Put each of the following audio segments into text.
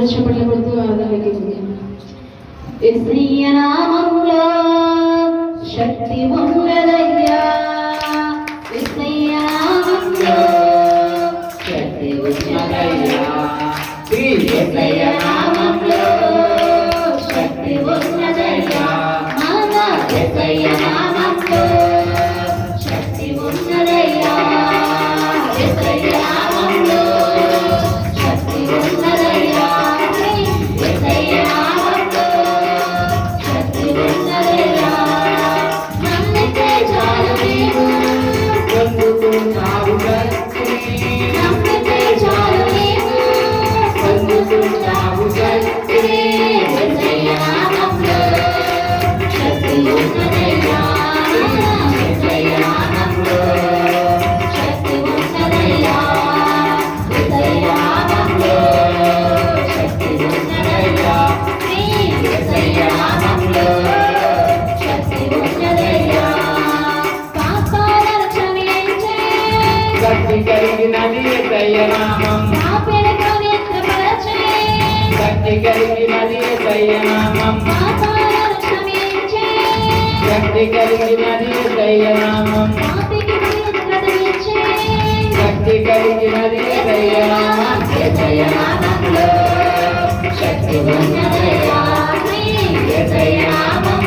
అందరూ చప్పట్లు కొడుతూ ఆదాయకింది ఎస్రీయ శక్తి ఉన్నదయ్యా ఎస్రీయ నామములో శక్తి ఉన్నదయ్యా ఎస్రీయ నామములో యోగినది శక్తి జయ రామ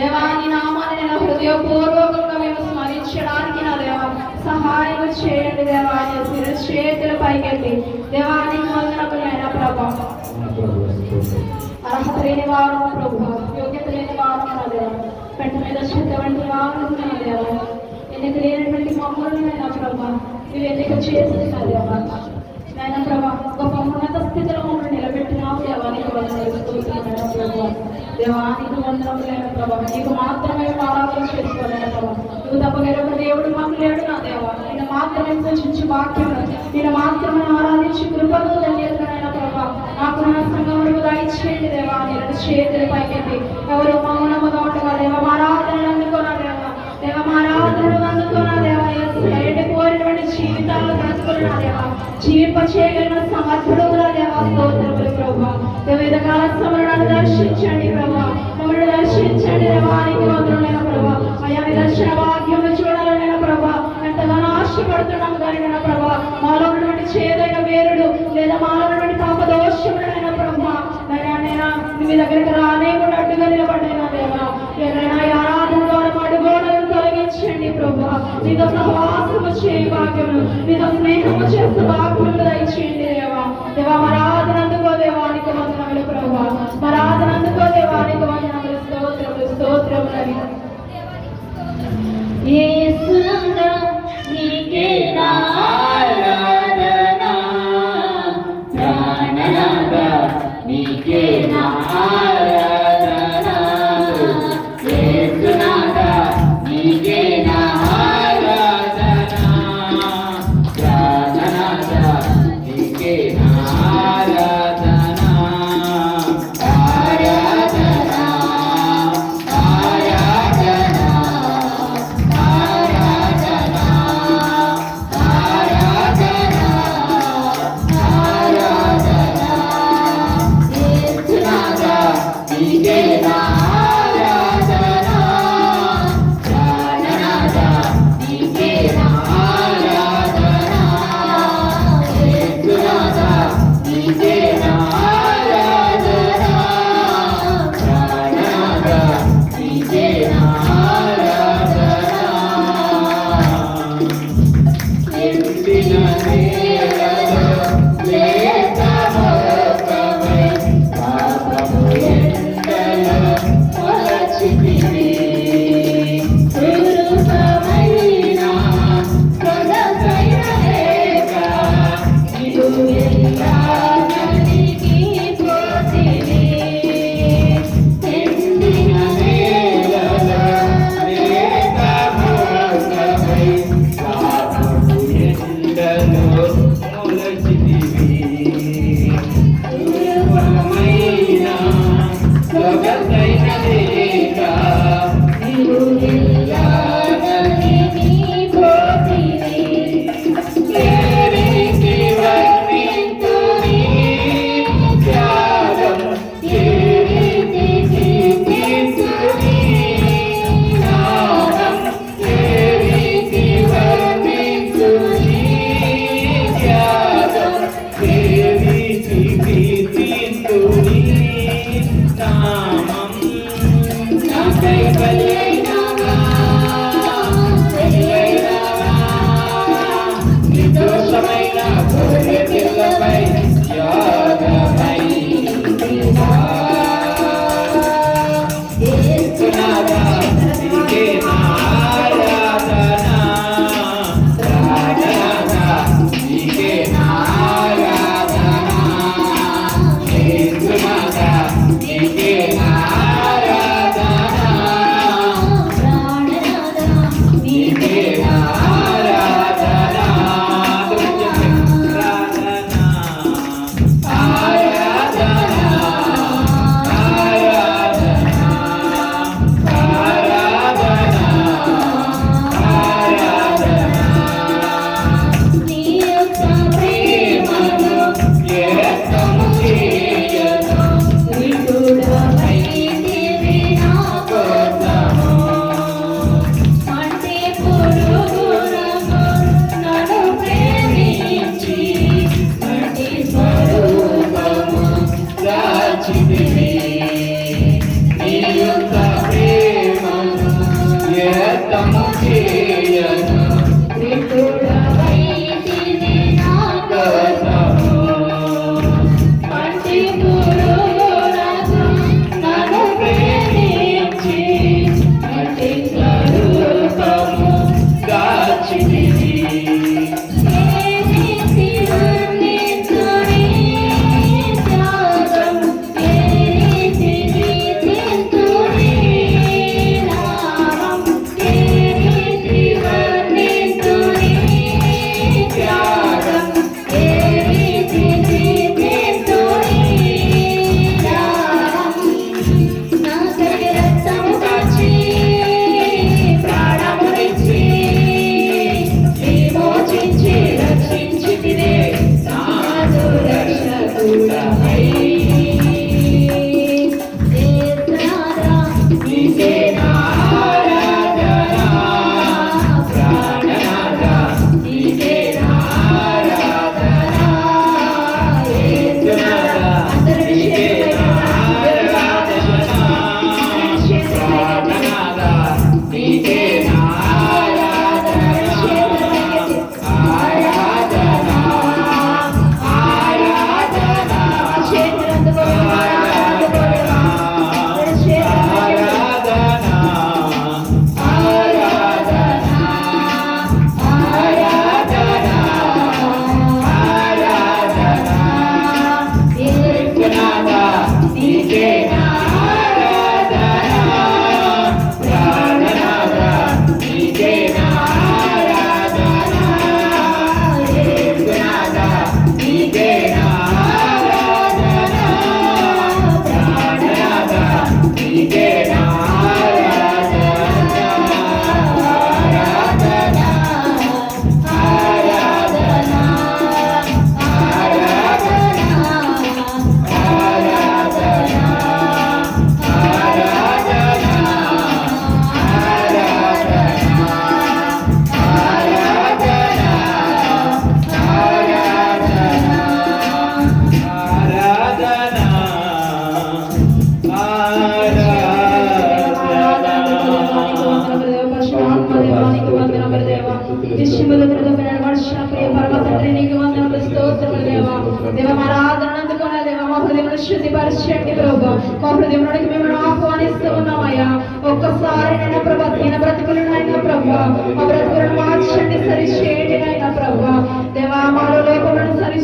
దేవాని నామాన్ని నేను హృదయపూర్వకంగా మేము స్మరించడానికి నా దేవ సహాయం చేయండి దేవాన్ని మీరు చేతుల పైకెత్తి దేవానికి వందనములైన ప్రభా. అర్హత లేని వారు ప్రభు యోగ్యత లేని వారు నా దేవ. పెట్ట మీద శ్రద్ధ వంటి వారు నా దేవ. ఎన్నిక లేనటువంటి మమ్మల్ని నా ప్రభా నువ్వు ఎన్నిక చేసింది నా దేవ. నాయన ప్రభా గొప్ప ఉన్నత స్థితిలో మమ్మల్ని నిలబెట్టినావు దేవానికి వందనాలు స్తుతులు ప్రభా. దేవానికి వందనములైన ప్రభా నీకు మాత్రమే ఆరాధన చేసుకోలేన ప్రభావ నువ్వు తప్ప వేరొక దేవుడు మాకు లేడు నా దేవ. నేను మాత్రమే సూచించి వాక్యం నేను మాత్రమే ఆరాధించి కృపను ధన్యతనైన ప్రభావ నాకు నా సంగముడు దయచేయండి దేవా నేను చేతులు పైకెత్తి. ఎవరు మౌనముగా ఉండగా దేవ ఆరాధన అందుకోనా దేవ. దేవ ఆరాధన అందుకోనా దేవ. ఎండి కోరినటువంటి జీవితాలు బ్రతుకులు దేవ. జీవింప చేయగలిగిన సమర్థుడు కూడా దేవ స్తోత్రములు ప్రభావ దేవ విధకాల సమరణాలు దర్శించండి. దర్శన భాగ్యము చూడాలనైనా ప్రభా. ఎంతగానో ఆశపడుతున్నాము దానినైనా ప్రభా. మాలో ఉన్నటువంటి చేదైన వేరుడు లేదా మాలో ఉన్నటువంటి పాప ప్రభా. నైనా మీ దగ్గరికి రానేకుండా అడ్డుగా నిలబడినా దేవా. ఎవరైనా ఈ ఆరాధన ద్వారా మా అడుగోడలను తొలగించండి ప్రభా. మీతో సహవాసము చేయ భాగ్యము మీతో స్నేహము చేస్తూ భాగ్యం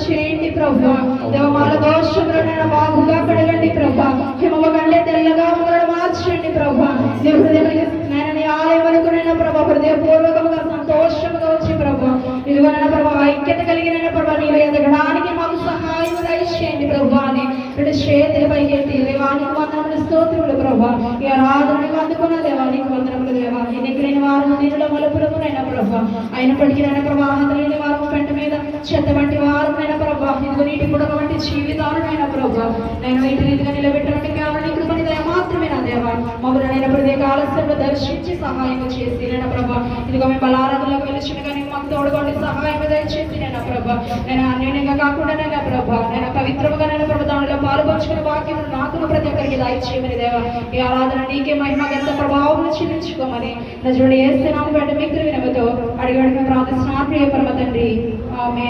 చేయండి ప్రభా. దేవమాల దోషములైన బాగుగా కడగండి ప్రభా. హిమవ కంటే తెల్లగా మూలన మార్చండి ప్రభా. నేను ఆలయం అనుకున్న ప్రభా హృదయపూర్వకముగా సంతోషముగా వచ్చి ప్రభా. ఇదిగోనైనా ప్రభా ఐక్యత కలిగిన ప్రభా నీవు ఎదగడానికి ప్రభా. ఈ ఆరాధనకు అందుకున్న దేవా నీకు వందనములు దేవా. ఎన్నికలేని వారు నీరులో మలుపులమునైనా ప్రభా. అయినప్పటికీ నైనా ప్రభా అందలేని వారు పెంట మీద చెత్త వంటి వారునైనా ప్రభా. ఇదిగో నీటి పుడక వంటి జీవితాలనైనా ప్రభా. నేను ఇంటి రీతిగా నిలబెట్టడానికి కేవలం మాత్రమే నా దేవా? మమ్మల్ని నేను ప్రతి ఆలస్యంలో దర్శించి సహాయం చేసి నేను ప్రభా ఇదిగో మేము బలారాధనలోకి వెళ్ళిన కానీ మాకు తోడుకోండి సహాయం దయచేసి నేను ప్రభా. నేను అన్యోన్యంగా కాకుండా నేను ప్రభా నేను పవిత్రముగా నేను ప్రభు దానిలో పాల్పంచుకునే వాక్యం నాకు ప్రతి ఒక్కరికి దయచేయమని దేవా. ఈ ఆరాధన నీకే మహిమ ఎంత ప్రభావం చెల్లించుకోమని నా చూడ వేస్తే నాకు పెట్ట వినవతో అడిగాడు ప్రార్థన ప్రియ పరమ తండ్రి. ఆమె